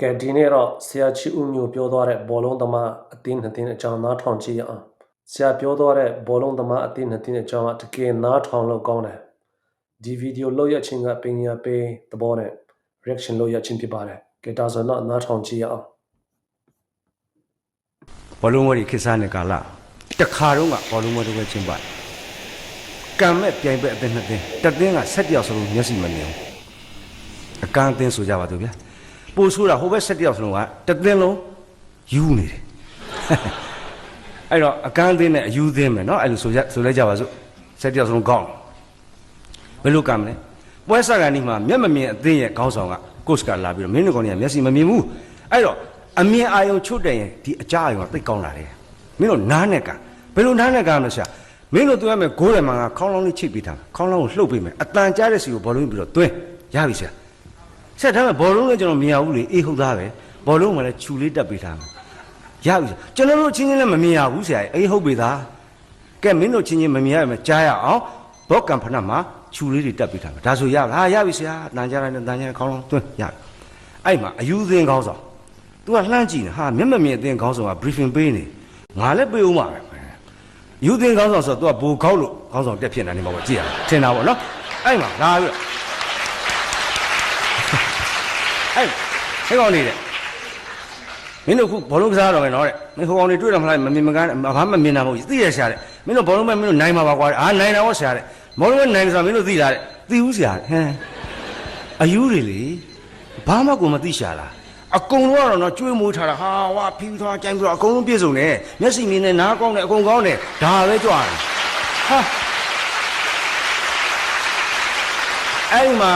ကဲဒီနေ့တော့ဆရာချီဦးမျိုးပြောသွားတဲ့ဘောလုံးသမားအတင်းနှစ်တင်းအကြောင်းနားထောင်ကြည့်ရအောင်ဆရာပြောသွားတဲ့ဘောလုံးသမားအတင်းနှစ်တင်းအကြောင်းကတကယ်နားထောင်လို့ကောင်းတယ်ဒီဗီဒီယိုလောက်ရချင်းကပညာပေးသဘောနဲ့ reaction လောက်ရချင်းဖြစ်ပါတယ်ကဲဒါဆိုတော့နားထောင်ကြည့်ရအောင်ဘောလုံးဝဲတွေခစ်စားနေကာလတခါတော့ကဘောလုံးဝဲတွေပဲချင်းပါတယ်ကံမဲ့ပြိုင်ပဲအသင်းနှစ်သင်းတစ်သင်းကဆက်တယောက်စလုံးမျက်စိမမြင်ဘူးအကန့်အသင်းဆိုကြပါတော့ဗျာ ပို့ဆိုတာဟိုဘက်ဆက်တယောက်စလုံးကတစ်သင်းလုံးယူနေတယ်အဲ့တော့အကန့်အသင်းနဲ့အယူသင်းမယ်เนาะအဲ့လိုဆိုကြဆိုလဲကြပါစို့ဆက်တယောက်စလုံးကောင်းဘယ်လိုကံမလဲပွဲစားကန်ဒီမှာမျက်မမြင်အသင်းရဲ့ခေါင်းဆောင်ကကို့စ်ကလာပြီးတော့မင်းတို့ကောင်ကြီးကမျက်စိမမြင်ဘူးအဲ့တော့အမြင်အာရုံချွတ်တယ်ရင်ဒီအကြအာရုံကသိပ်ကောင်းလာတယ်မင်းတို့နားနဲ့ကံဘယ်လိုနားနဲ့ကံမလဲဆရာမင်းတို့သွင်းမယ်ဂိုးတယ်မှာကခေါင်းလောင်းလေးချိတ်ပေးထားမယ်ခေါင်းလောင်းကိုလှုပ်ပေးမယ်အတန်ကြားတဲ့စီကိုဘောလုံးပြီးတော့သွင်းရပြီဆရာ ဆက်ထားမယ်ဘောလုံးလည်းကျွန်တော်မြင်ရဘူးလေအေးဟုတ်သားပဲဘောလုံးမှလည်းခြူလေးတက်ပေးထားမယ်ရပြီဆရာကျွန်တော်တို့ချင်းချင်းလည်းမမြင်ရဘူးဆရာအေးဟုတ်ပြီသားကဲမင်းတို့ချင်းချင်းမမြင်ရမယ်ကြားရအောင်ဘောကံဖဏမှာခြူလေးတွေတက်ပေးထားမယ်ဒါဆိုရလားဟာရပြီဆရာတန်ကြားလိုက်တန်ကြားခေါင်းလောင်းသွင်းရပြီအဲ့မှာအယူသင်းခေါင်းဆောင် तू ကလှမ်းကြည့်နေဟာမျက်မမြင်အသင်းခေါင်းဆောင်က briefing ပေးနေငါလည်းပေးဦးမှာပဲယူသင်းခေါင်းဆောင်ဆိုတော့ तू ကဘိုခေါက်လို့ခေါင်းဆောင်တက်ဖြစ်နေတယ်မှာပေါ့ကြည့်ရအောင်ထင်တာပေါ့နော်အဲ့မှာလာပြီးတော့ အဲ့ဟဲ့ကောင်နေတယ်မင်းတို့ခုဘောလုံးကစားတော့မယ်နော်တဲ့မင်းဟိုကောင်နေတွေ့တော့မလားမမြင်မကန်းဘာမှမမြင်တာမဟုတ်ဘူးသိရရှာတဲ့မင်းတို့ဘောလုံးပဲမင်းတို့နိုင်မှာပါကွာအာနိုင်တာဟောရှာတဲ့ဘောလုံးပဲနိုင်တယ်ဆိုတာမင်းတို့သိလားတဲ့သိဘူးရှာတဲ့ဟမ်အယူတွေလေဘာမှကိုမသိရှာလားအကုန်လုံးကတော့နော်ကျွေးမွေးထားတာဟာဝါဖီးထားကြိုင်းပြီးတော့အကုန်လုံးပြည့်စုံတယ်မျက်စိမြင်နဲ့နားကောင်းတယ်အကုန်ကောင်းတယ်ဒါပဲကြွားတယ်ဟာအဲ့ဒီမှာ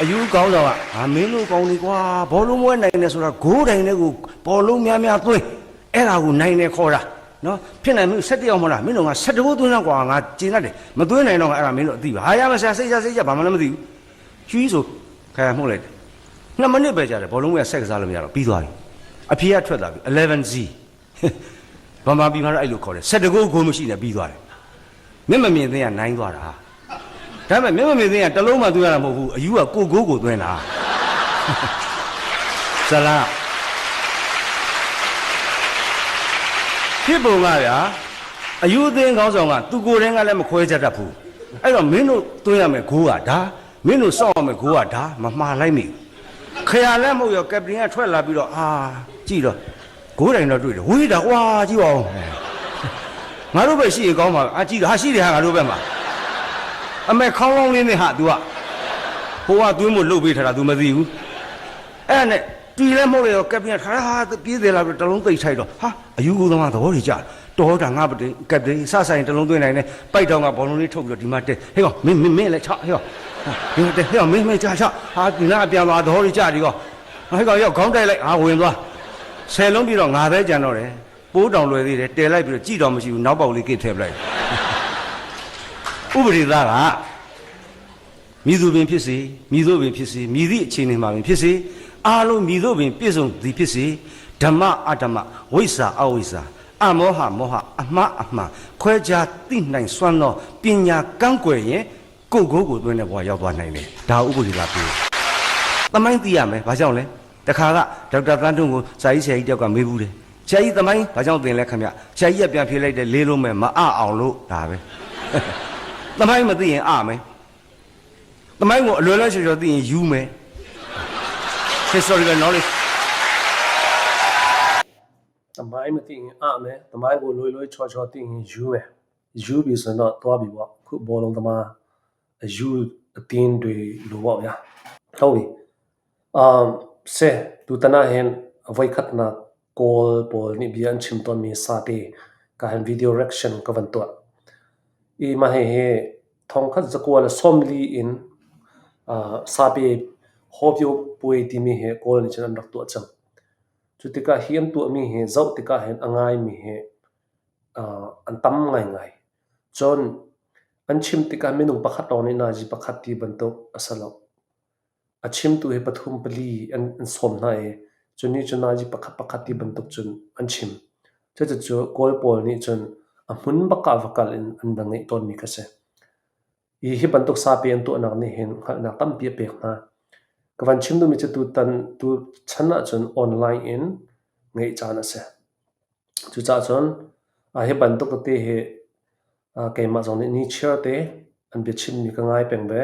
အယူကောင်းတော့ကအာမင်းတို့ကောင်းနေကွာဘောလုံးမွဲနိုင်တယ်ဆိုတာဂိုးတိုင်တဲ့ကိုဘောလုံးများများသွင်းအဲ့ဒါကိုနိုင်တယ်ခေါ်တာနော်ဖြစ်နိုင်မင်း၁၁ရောက်မလားမင်းတို့က၁၁ဘိုးသွင်းတော့ကွာငါကျင်တတ်တယ်မသွင်းနိုင်တော့အဲ့ဒါမင်းတို့အသိပါဟာရမဆရာစိတ်ချစိတ်ချဘာမှလည်းမသိဘူးကျွေးဆိုခါရမှုတ်လိုက်တယ်နှစ်မိနစ်ပဲကြာတယ်ဘောလုံးကဆက်ကစားလို့မရတော့ပြီးသွားပြီအဖေကထွက်လာပြီ 11Z ဘာမှပြီးမှတော့အဲ့လိုခေါ်တယ်7ဂိုးဂိုးမရှိနဲ့ပြီးသွားတယ်မျက်မမြင်သေးကနိုင်သွားတာ ဒါပေမဲ့မျက်မမြင်သေးကတစ်လုံးမှသွင်းရတာမဟုတ်ဘူးအယူကကိုကိုကိုသွင်းတာဇလာဖြစ်ပုံကဗျာအယူအသင်းကောင်းဆောင်ကသူကိုယ်တည်းကလည်းမခွဲချက်တတ်ဘူးအဲ့တော့မင်းတို့သွင်းရမယ်ဂိုးကဒါမင်းတို့စောင့်ရမယ်ဂိုးကဒါမမှားလိုက်မိဘူးခရလည်းမဟုတ်ရောကပတင်ကထွက်လာပြီးတော့အာကြည့်တော့ဂိုးတိုင်တော့တွေ့တယ်ဝေးတာကွာကြည့်ပါဦးငါတို့ပဲရှိရင်ကောင်းပါအာကြည့်တော့ဟာရှိတယ်ဟာငါတို့ပဲမှာ အမေခေါင်းလောင်းလေးနဲ့ဟာ तू ကဟိုကသွင်းဖို့လှုပ်ပေးထားတာ तू မသိဘူးအဲ့ဒါနဲ့တီလည်းမဟုတ်ရောကပတင်ထားဟာပြေးတယ်လာပြီးတလုံးသိပ်ထိုက်တော့ဟာအယူကူသမားသဘောကြီးကြတော်တာငါပတင်ကပတင်စဆိုင်တလုံးသွင်းနိုင်တယ်ပိုက်တောင်ကဘောလုံးလေးထုတ်ပြီးတော့ဒီမှာတက်ဟဲ့ကောင်မင်းမင်းမင်းလည်းချဟဲ့ကောင်မင်းတက်ဟဲ့ကောင်မင်းမင်းချချဟာဒီနာပြန်သွားသဘောကြီးကြဒီကောဟဲ့ကောင်ရောက်ခေါင်းတိုက်လိုက်ဟာဝင်သွားဆယ်လုံးပြီးတော့ငါပဲကြံတော့တယ်ပိုးတောင်လွယ်သေးတယ်တဲလိုက်ပြီးတော့ကြည့်တော့မရှိဘူးနောက်ပေါက်လေးကိတ်ထည့်ပလိုက် ဥပဒေသားကမြည်သူပင်ဖြစ်စေမြည်တို့ပင်ဖြစ်စေမြည်သည့်အခြေအနေမှာပင်ဖြစ်စေအားလုံးမြည်တို့ပင်ပြည့်စုံသည်ဖြစ်စေဓမ္မအဓမ္မဝိဇ္ဇာအဝိဇ္ဇာအမောဟမောဟအမှားအမှန်ခွဲခြားသိနိုင်စွမ်းသောပညာကန်းကွယ်ရင်ကိုယ်ကိုယ်ကိုသွင်းတဲ့ဘဝရောက်သွားနိုင်တယ်ဒါဥပဒေကပြေသမိုင်းသိရမယ်ဘာကြောင့်လဲတခါကဒေါက်တာတန်းထွန်းကိုစာရေးဆရာကြီးတယောက်ကမေးဘူးတယ်ဆရာကြီးသမိုင်းဘာကြောင့်သင်လဲခင်ဗျဆရာကြီးကပြန်ဖြေလိုက်တယ်လေးလုံးမဲ့မအအောင်လို့ဒါပဲ သမိုင်းမသိရင်အမယ်သမိုင်းကိုအလွယ်လွယ်ချော်ချော်သိရင်ယူမယ် historical knowledge သမိုင်းမသိရင်အမယ်သမိုင်းကိုလွယ်လွယ်ချောချောသိရင်ယူမယ်ယူပြီဆိုတော့သွားပြီပေါ့ခုဘောလုံးသမားအယူအတင်းတွေလိုပေါ့ဗျာဟုတ်ပြီအမ်ဆေဒူတနာဟန်အဝိုက်ခတ်နာကောပေါ်နိဘီယန်ချင်တွန်မီစာတေကဟန်ဗီဒီယိုရက်ရှင်ကဝန်တော့ อีมาเฮเฮทองขัดสกัวละส้มลีอินอ่าซาเปฮอบยูป่วยที่มีเฮกอลนี่ฉันรักตัวจังจุดที่ก็เฮียนตัวมีเฮเจ้าที่ก็เห็นง่ายมีเฮอ่าอันตั้มง่ายง่ายจนอันชิมที่ก็เมนุประคัดตอนนี้นาจีประคัดที่บรรทุกอสลับอันชิมตัวเฮปฐุมปลีอันอันสมนายจนนี่จนนาจีประคัดประคัดที่บรรทุกจนอันชิมจะจะเจอกอลปอลนี่จน a hmun baka vakal in an bangai ton mi kase i hi bantuk sa pe an to nak ni hen khal na tam pi pek na ka van chim du mi che tu tan tu chana chun online in ngei chana se chu cha chun a he ban tok te he a ke ma zong ni chair te an be chim ni ka ngai peng be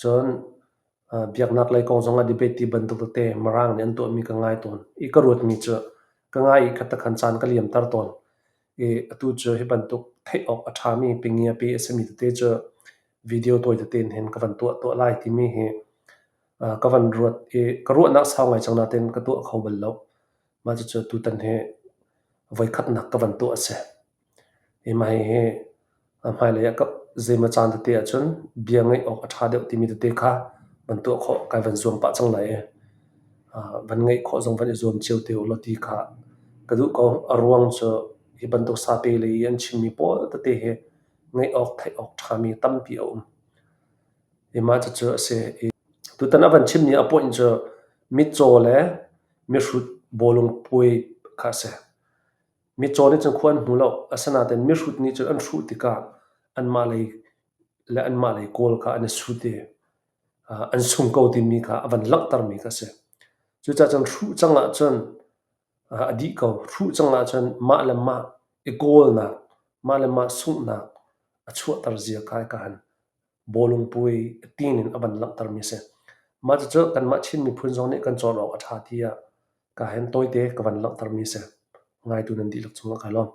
chun a biak nak lai kong zong a debate ti ban tok te marang ni an to mi ka ngai ton i ka rot mi chu ka ngai khat ta khan chan ka liam tar ton e atu chu he ban to thei ok a tha mi pingia pe smi te chu video toy te ten hen ka van to to lai ti mi he ka van ruat e ka ruat na sa ngai chang na ten ka to khau bal lo ma chu chu tu tan he voi khat na ka van to ase e mai he a mai le ka ze ma chan te a chun bia ngai ok a tha de ti mi te kha van to kho ka van zum pa chang lai e à, van ngai kho zong van zum chiu te lo ti kha ka du ko arwang chu hi ban to sa pe le yan chim mi po ta te he ngai ok thai ok tha mi tam pi om. E ma chu chu ase e tu tan avan chim ni apo in chu mi cho le mi shrut bolung pui kha se mi cho ni chung khuan hnu lo asana ten mi shrut ni chu an shru ti ka, an ma lei le an ma lei kol ka an su te à, an sung ko ti mi kha avan lak tar mi ka se chu cha chang shru changa chan chun adi ko shru changa chun ma le ma e kol na ma le ma sung na a chuat tar zia kai ka han bolung pui tinin aban lak tar mi se ma chu chu kan ma chin mi phun zong ne kan chon ro a tha thia ka hen toy te ka van lak tar mi se ngai tu nan di lak chunga khalom